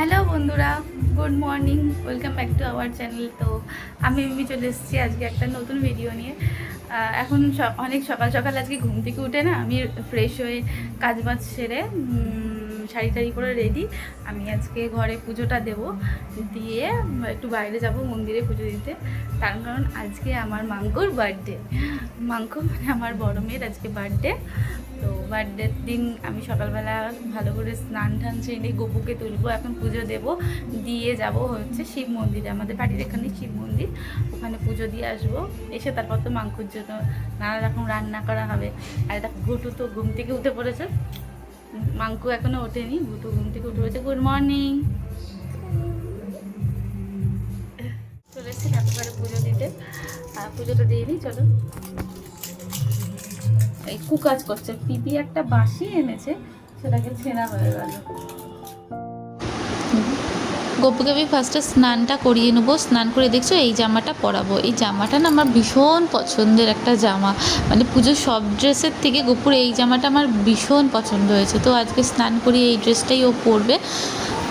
Hello বন্ধুরা, good morning, welcome back to our channel. তো আমি মিমি চলে এসেছি আজকে একটা নতুন ভিডিও নিয়ে। এখন অনেক সকাল সকাল আজকে ঘুম থেকে উঠে না, আমি ফ্রেশ হয়ে কাজ বাজ সেরে শাড়ি টাড়ি করে রেডি আমি আজকে ঘরে পুজোটা দেব। দিয়ে একটু বাইরে যাব মন্দিরে পুজো দিতে। তার কারণ আজকে আমার মাঙ্কুর বার্থডে মাঙ্কু মানে আমার বড় মেয়ের আজকে বার্থডে তো বার্থডের দিন আমি সকালবেলা ভালো করে স্নান টান সেরে গপুকে তুলবো, এখন পুজো দেব। দিয়ে যাব হচ্ছে শিব মন্দিরে, আমাদের বাড়ির এখানে শিব মন্দির। ওখানে পুজো দিয়ে আসব। এসে তারপর তো মাংকুর জন্য নানা রকম রান্না করা হবে। আর এটা ঘুটু তো ঘুম থেকে উঠে পড়েছে। মাংকু এখনও ওঠেনি গুটু ঘুম থেকে উঠে হয়েছে গুড মর্নিং চলে এসেছি ঠাকুরবাড়ি পুজো দিতে। পুজোটা দিয়ে নিই চলো। এই কুকাজ করছে, পিপি একটা বাসি এনেছে, সেটাকে ছেঁড়া হয়ে গেল। গপুকে আমি ফার্স্টে স্নানটা করিয়ে নেব। স্নান করে দেখছ এই জামাটা পরাবো। এই জামাটা না আমার ভীষণ পছন্দের একটা জামা। মানে পুজোর সব ড্রেসের থেকে গপুর এই জামাটা আমার ভীষণ পছন্দ হয়েছে। তো আজকে স্নান করিয়ে এই ড্রেসটাই ও পরবে।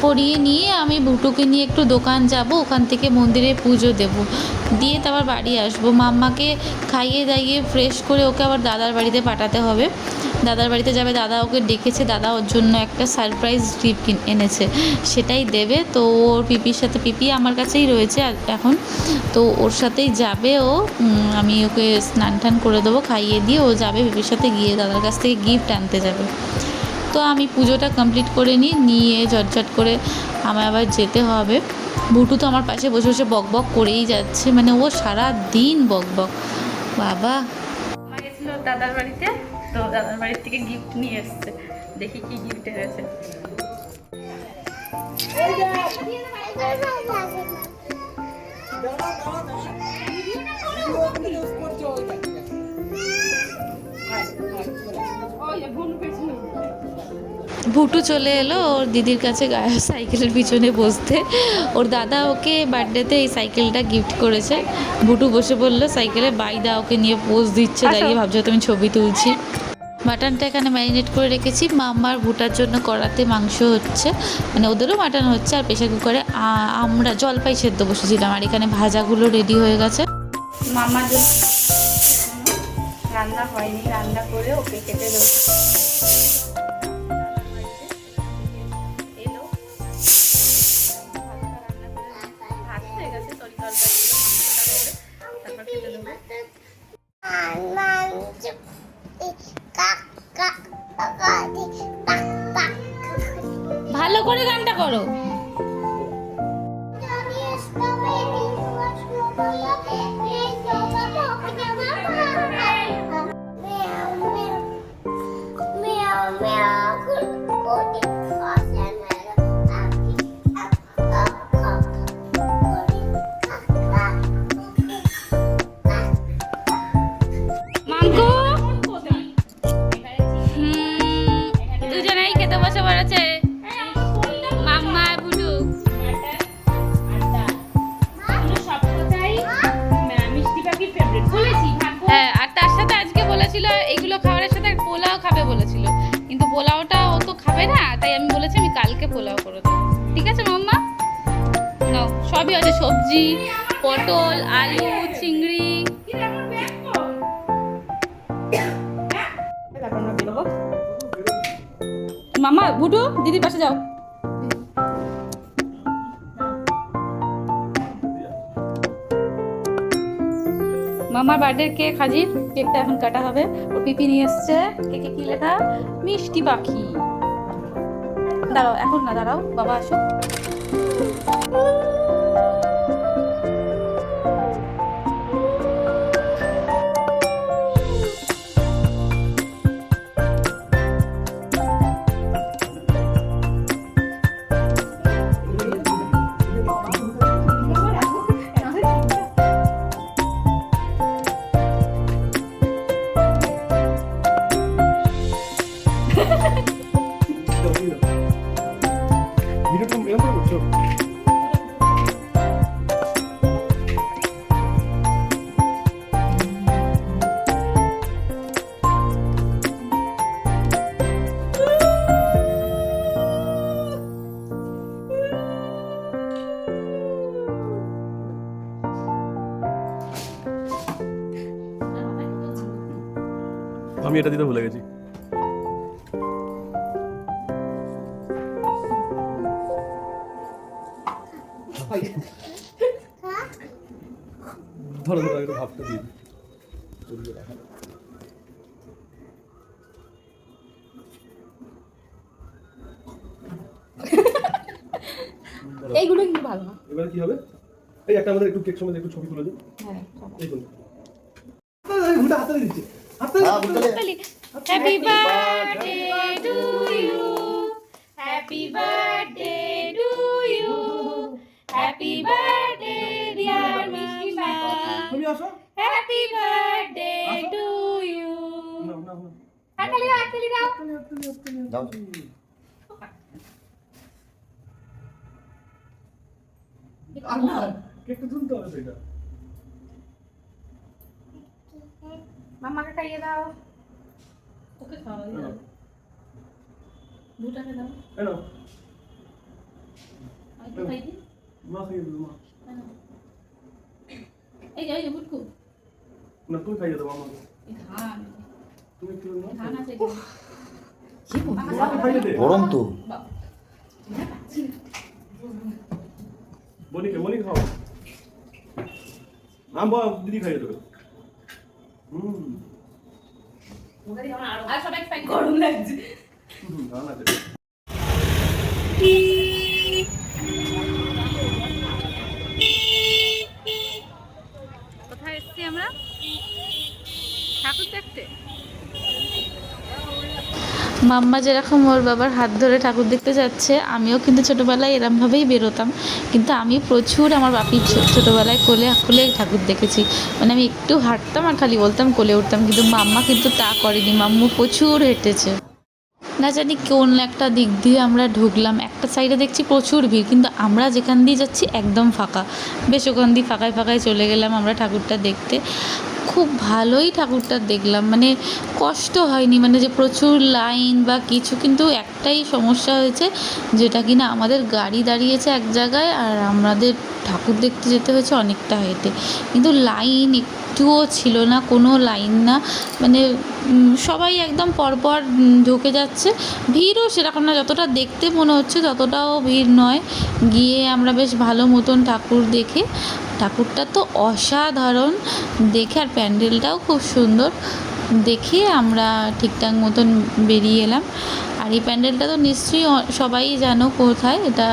পরিয়ে নিয়ে আমি ভুটুকে নিয়ে একটু দোকান যাব। ওখান থেকে মন্দিরে পুজো দেব। দিয়ে তারপর বাড়ি আসব। মাম্মাকে খাইয়ে দাইয়ে ফ্রেশ করে ওকে আবার দাদার বাড়িতে পাঠাতে হবে। দাদার বাড়িতে যাবে, দাদা ওকে ডেকেছে, দাদা ওর জন্য একটা সারপ্রাইজ গিফট এনেছে। সেটাই দেবে, তো ওর পিপির সাথে, পিপি আমার কাছেই রয়েছে এখন, তো ওর সাথেই যাবে ও। আমি ওকে স্নান টান করে দেবো, খাইয়ে দিয়ে ও যাবে পিপির সাথে গিয়ে দাদার কাছ থেকে গিফট আনতে যাবে। তো আমি পুজোটা কমপ্লিট করে নিই, নিয়ে ঝটঝট করে আমার আবার যেতে হবে। বুটু তো আমার পাশে বসে বসে বক বক করেই যাচ্ছে মানে ও সারা দিন বক বক। বাবা। দাদার বাড়িতে? তো দাদার বাড়ির থেকে গিফট নিয়ে এসছে। দেখি কি গিফট এনেছে ভুটু চলে এলো ওর দিদির কাছে সাইকেলের পিছনে বসতে। ওর দাদা ওকে বার্থডেতে এই সাইকেলটা গিফট করেছে। ভুটু বসে বলল সাইকেলে বাই দা ওকে নিয়ে পোজ দিচ্ছে। দাঁড়িয়ে ভাবছ তুমি ছবি তুলছি। মাটনটা এখানে ম্যারিনেট করে রেখেছি। মাম্মার ভুটার জন্য কড়াতে মাংস হচ্ছে। মানে ওদেরও মাটন হচ্ছে আর প্রেশার কুকারে আমরা জলপাই সেদ্ধ বসেছিলাম আর এখানে ভাজাগুলো রেডি হয়ে গেছে। জন্য রান্না হয়নি রান্না করে ওকে দেবো। হয়ে তারপর কেটে দেবো। ভালো করে গানটা করো। সবই আছে, সবজি, পটল, আলু, চিংড়ি। মামা, বুটু, দিদির পাশে যাও। মামার বার্থডে কেক হাজির। কেকটা এখন কাটা হবে। ও পিপি নিয়ে এসছে। কেকে কি লেখা? মিষ্টি পাখি। দাঁড়াও, এখন না, দাঁড়াও। বাবা আসো আমি এটা দিতে ভুলে গেছি। ধরো ধরো একটু ভাবতে দিই। এইগুলো কিন্তু ভালো না। এবারে কি হবে? এই একটা আমাদের একটু কেক সময় একটু ছবি তুলে দিন হ্যাঁ হাতে দিচ্ছে। Happy birthday to you happy birthday to you happy birthday dear মামা তুমি আসো। হ্যাপি বার্থডে টু ইউ নাও নাও নাও। হাততালি দাও হাততালি দাও। যাও কেকটা তুলতে হবে এটা। মামাকে খাইয়ে দাও। ওকে খাওয়া দাও। দুটাকে দাও। দিই। মা খাইয়ে মা। এই যে এই যে বুটকু। না তুমি খাইয়ে দেবো আমাকে এই ধান। তুমি নাও ধান আছে গরম তো। বনিকে বনি খাও। আম বা দিদি খাইয়ে দেবে। আর সবাই গরম লাগছে কোথায় এসেছি আমরা? ঠাকুর দেখতে? মাম্মা যেরকম ওর বাবার হাত ধরে ঠাকুর দেখতে যাচ্ছে, আমিও কিন্তু ছোটোবেলায় এরমভাবেই বেরোতাম। কিন্তু আমি প্রচুর আমার বাপির ছোটোবেলায় কোলে কোলে ঠাকুর দেখেছি। মানে আমি একটু হাঁটতাম আর খালি বলতাম কোলে উঠতাম, কিন্তু মাম্মা কিন্তু তা করেনি। মাম্মু প্রচুর হেঁটেছে। না জানি কোন একটা দিক দিয়ে আমরা ঢুকলাম। একটা সাইডে দেখছি প্রচুর ভিড়, কিন্তু আমরা যেখান দিয়ে যাচ্ছি একদম ফাঁকা। বেশ ওখান দিয়ে ফাঁকায় ফাঁকায় চলে গেলাম আমরা ঠাকুরটা দেখতে। খুব ভালোই ঠাকুরটা দেখলাম। মানে কষ্ট হয়নি মানে যে প্রচুর লাইন বা কিছু, কিন্তু একটাই সমস্যা হয়েছে যেটা কিনা আমাদের গাড়ি দাঁড়িয়েছে এক জায়গায় আর আমাদের ঠাকুর দেখতে যেতে হয়েছে অনেকটা হেঁটে। কিন্তু লাইন একটুও ছিল না, কোনো লাইন না। মানে সবাই একদম পরপর ঢুকে যাচ্ছে। ভিড়ও সেরকম না, যতটা দেখতে মনে হচ্ছে ততটাও ভিড় নয়। গিয়ে আমরা বেশ ভালো মতন ঠাকুর দেখে, ঠাকুরটা তো অসাধারণ দেখে, আর প্যান্ডেলটাও খুব সুন্দর দেখে আমরা ঠিকঠাক মতন বেরিয়ে এলাম। আর এই প্যান্ডেলটা তো নিশ্চয়ই সবাই জানো কোথায়, এটা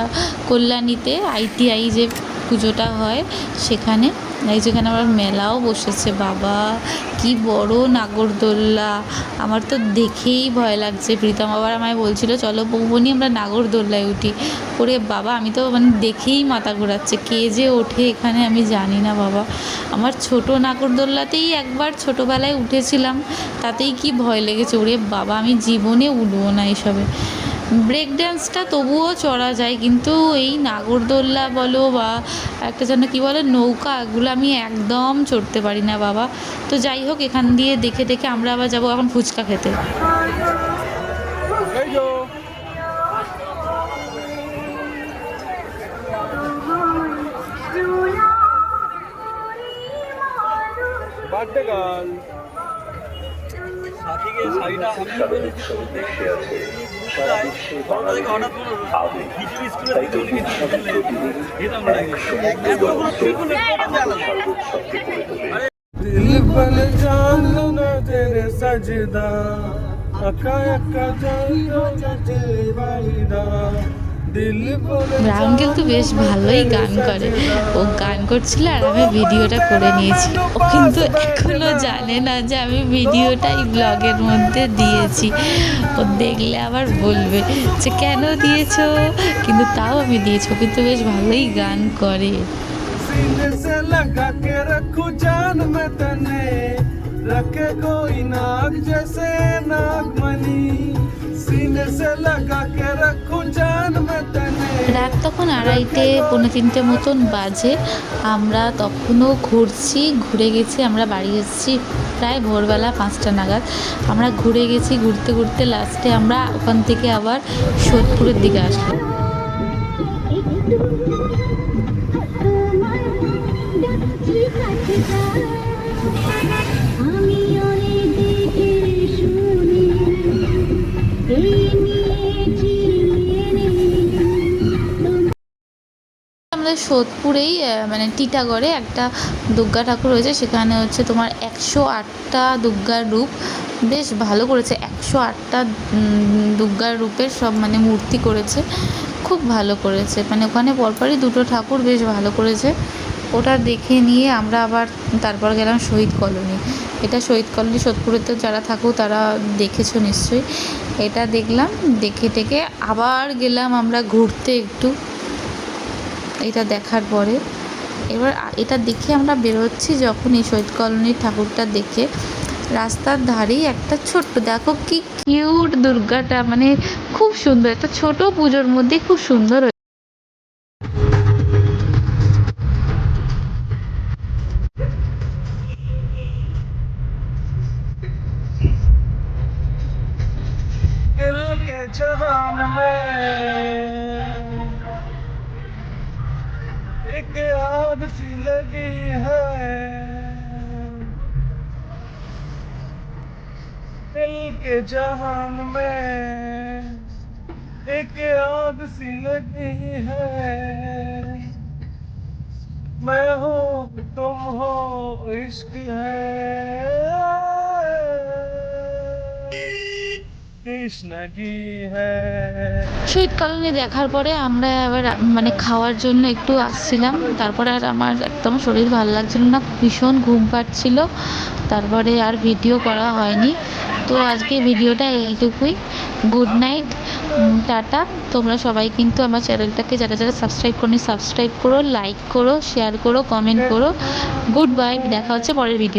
কল্যাণীতে আইটিআই যে পুজোটা হয় সেখানে। এই যেখানে আবার মেলাও বসেছে, বাবা। কি বড় নাগরদোল্লা। আমার তো দেখেই ভয় লাগছে। প্রীতম আবার আমায় বলছিল, চলো বৌবনি আমরা নাগরদোল্লায় উঠি। ওরে বাবা, আমি তো মানে দেখেই মাথা ঘোরাচ্ছে। কে যে ওঠে এখানে আমি জানি না, বাবা। আমার ছোট নাগরদোল্লাতেই একবার ছোটোবেলায় উঠেছিলাম। তাতেই কি ভয় লেগেছে? ওরে বাবা, আমি জীবনে উঠবো না এসবে। ব্রেক ড্যান্সটা তবুও চড়া যায় কিন্তু এই নাগরদোল্লা বলো বা একটা যেন কী বলে নৌকা এগুলো আমি একদম চড়তে পারি না বাবা। তো যাই হোক এখান দিয়ে দেখে দেখে আমরা আবার যাব এখন ফুচকা খেতে। বার্থডে গার্ল সাথীকে শাড়িটা আমি দিতে উনি যেতাম না এতগুলো ঠিক হলে दिल बन जान ना तेरे सजदा अका अका जान ना तेरे वालिदा दिल बन রাহুল কিন্তু বেশ ভালোই গান করে ও গান করছিল আর আমি ভিডিওটা করে নিয়েছি ও কিন্তু এখনো জানে না যে আমি ভিডিওটা এই ব্লগের মধ্যে দিয়েছি ও দেখলে আবার বলবে যে কেন দিয়েছো কিন্তু তাও আমি দিয়েছি ও কিন্তু বেশ ভালোই গান করে सीने से लगा के रखूं जान में तने रखे कोई नाग जैसे नागमणि রাত তখন আড়াইটে পৌনে তিনটে মতন বাজে। আমরা তখনও ঘুরছি ঘুরে গেছি আমরা বাড়ি এসেছি প্রায় ভোরবেলা পাঁচটা নাগাদ। আমরা ঘুরে গেছি ঘুরতে ঘুরতে লাস্টে আমরা ওখান থেকে আবার সোদপুরের দিকে আসলাম। আমি সোদপুরেই মানে টিটাগড়ে একটা দুর্গা ঠাকুর রয়েছে। সেখানে হচ্ছে তোমার একশো আটটা দুর্গার রূপ। বেশ ভালো করেছে। একশো আটটা দুর্গার রূপের সব মানে মূর্তি করেছে। খুব ভালো করেছে। মানে ওখানে পরপরই দুটো ঠাকুর বেশ ভালো করেছে। ওটা দেখে নিয়ে আমরা আবার তারপর গেলাম শহীদ কলোনি। এটা শহীদ কলোনি সোদপুরেতে যারা থাকো তারা দেখেছ নিশ্চয়ই। এটা দেখলাম, দেখে টেকে আবার গেলাম আমরা ঘুরতে একটু। এটা দেখার পরে এবার এটা দেখে আমরা বেরোচ্ছি যখন এই শহীদ কলোনির ঠাকুরটা দেখে। রাস্তার ধারেই একটা ছোট্ট, দেখো কি কিউট দুর্গাটা মানে খুব সুন্দর, একটা ছোট পুজোর মধ্যে খুব সুন্দর के जहान में एक आग सी लगी है मैं हूँ तुम हो इश्क है कृष्ण की है শহীদ কলোনি দেখার পরে আমরা আবার মানে খাওয়ার জন্য একটু আসছিলাম তারপরে আর আমার একদম শরীর ভালো লাগছিল না ভীষণ ঘুম পাচ্ছিল তারপরে আর ভিডিও করা হয়নি তো আজকে ভিডিওটা এইটুকুই। Good night tata. তোমরা সবাই কিন্তু আমার চ্যানেলটাকে যারা যারা সাবস্ক্রাইব করনি সাবস্ক্রাইব করো লাইক করো শেয়ার করো কমেন্ট করো। গুড বাই দেখা হচ্ছে পরের ভিডিও